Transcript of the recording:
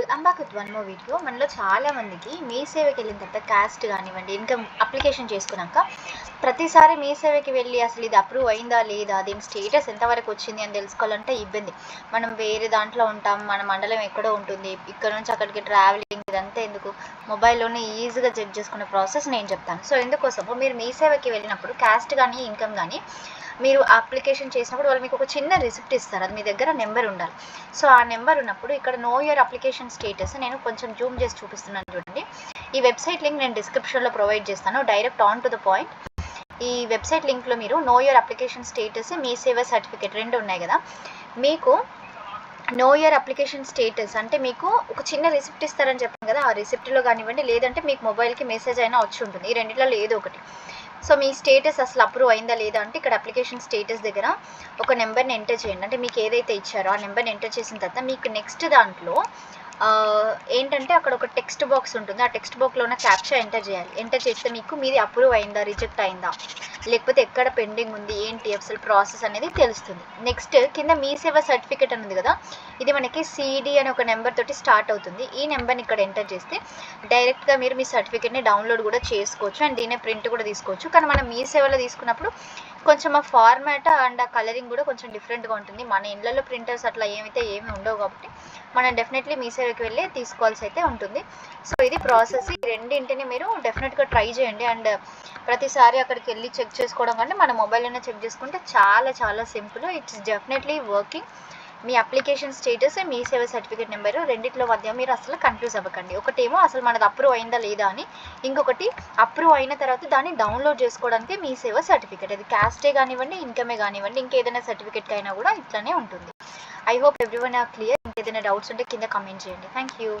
All అంబాక్ one more video మనలో చాలా మందికి మీ సేవకి వెళ్ళిన తర్వాత క్యాస్ట్ కానివ్వండి ఇన్కమ్ అప్లికేషన్ చేసుకున్నాక ప్రతిసారి మీ సేవకి వెళ్ళి అసలు ఇది అప్రూవ్ అయిందా లేదా దీని స్టేటస్ ఎంతవరకు వచ్చింది అని తెలుసుకోవాలంటే ఇబ్బంది. మనం వేరే దాంట్లో ఉంటాం మన మండలం ఎక్కడో ఉంటుంది ఇక్కడ నుంచి అక్కడికి ట్రావెలింగ్ ఇదంతా ఎందుకు? మొబైల్లోనే ఈజీగా చెక్ చేసుకునే ప్రాసెస్ నేను చెప్తాను. సో ఎందుకోసము మీరు మీ సేవకి వెళ్ళినప్పుడు క్యాస్ట్ కానీ ఇన్కమ్ కానీ మీరు అప్లికేషన్ చేసినప్పుడు వాళ్ళు మీకు ఒక చిన్న రిసిప్ట్ ఇస్తారు. అది మీ దగ్గర నెంబర్ ఉండాలి. సో ఆ నెంబర్ ఉన్నప్పుడు ఇక్కడ నో ఇయర్ అప్లికేషన్ స్టేటస్ నేను కొంచెం జూమ్ చేసి చూపిస్తున్నాను చూడండి. ఈ వెబ్సైట్ లింక్ నేను డిస్క్రిప్షన్లో ప్రొవైడ్ చేస్తాను. Direct on to the point. ఈ వెబ్సైట్ లింక్లో మీరు know your application status Mee Seva certificate రెండు ఉన్నాయి కదా. మీకు నో ఇయర్ అప్లికేషన్ స్టేటస్ అంటే మీకు ఒక చిన్న రిసిప్ట్ ఇస్తారని చెప్పాను కదా ఆ రిసిప్ట్లో కానివ్వండి లేదంటే మీకు మొబైల్కి మెసేజ్ అయినా వచ్చి ఉంటుంది. ఈ రెండిట్లో ఏదో ఒకటి. సో మీ స్టేటస్ అసలు అప్రూవ్ అయిందా లేదా అంటే ఇక్కడ అప్లికేషన్ స్టేటస్ దగ్గర ఒక నెంబర్ని ఎంటర్ చేయండి. అంటే మీకు ఏదైతే ఇచ్చారో ఆ నెంబర్ని ఎంటర్ చేసిన తర్వాత మీకు నెక్స్ట్ దాంట్లో ఏంటంటే అక్కడ ఒక టెక్స్ట్ బాక్స్ ఉంటుంది. ఆ టెక్స్ట్ బాక్స్లో ఉన్న క్యాప్చా ఎంటర్ చేయాలి. ఎంటర్ చేస్తే మీకు మీది అప్రూవ్ అయిందా రిజెక్ట్ అయిందా? లేకపోతే ఎక్కడ పెండింగ్ ఉంది ఏంటి అసలు ప్రాసెస్ అనేది తెలుస్తుంది. నెక్స్ట్ కింద మీ సేవ సర్టిఫికేట్ అనేది కదా ఇది మనకి సిఈడి అనే ఒక నెంబర్ తోటి స్టార్ట్ అవుతుంది. ఈ నెంబర్ని ఇక్కడ ఎంటర్ చేస్తే డైరెక్ట్గా మీరు మీ సర్టిఫికేట్ని డౌన్లోడ్ కూడా చేసుకోవచ్చు. అండ్ దీనే ప్రింట్ కూడా తీసుకోవచ్చు. కానీ మనం మీ సేవలో తీసుకున్నప్పుడు కొంచెం ఆ ఫార్మాట్ అండ్ ఆ కలరింగ్ కూడా కొంచెం డిఫరెంట్గా ఉంటుంది. మన ఇళ్ళల్లో ప్రింటర్స్ అట్లా ఏమైతే ఏమి ఉండవు కాబట్టి మనం డెఫినెట్లీ మీ సేవకి వెళ్ళి తీసుకోవాల్సి అయితే ఉంటుంది. సో ఇది ప్రాసెస్ ఈ రెండింటిని మీరు డెఫినెట్గా ట్రై చేయండి. అండ్ ప్రతిసారి అక్కడికి వెళ్ళి చెక్ చేసుకోవడం కంటే మన మొబైల్లోనే చెక్ చేసుకుంటే చాలా చాలా simple it's definitely working me application status Mee Seva certificate number రెండిట్లో మధ్య మీరు అసలు కన్ఫ్యూజ్ అవ్వకండి. ఒకటేమో అసలు మనది అప్రూవ్ అయిందా లేదా అని ఇంకొకటి అప్రూవ్ అయిన తర్వాత దాన్ని డౌన్లోడ్ చేసుకోవడానికి మీ సేవ సర్టిఫికేట్ అది క్యాస్టే కానివ్వండి ఇన్కమే కానివ్వండి ఇంకేదైనా సర్టిఫికేట్ అయినా కూడా ఇట్లానే ఉంటుంది. I hope everyone are clear ఇంకేదైనా డౌట్స్ ఉంటే కింద కమెంట్ చేయండి. Thank you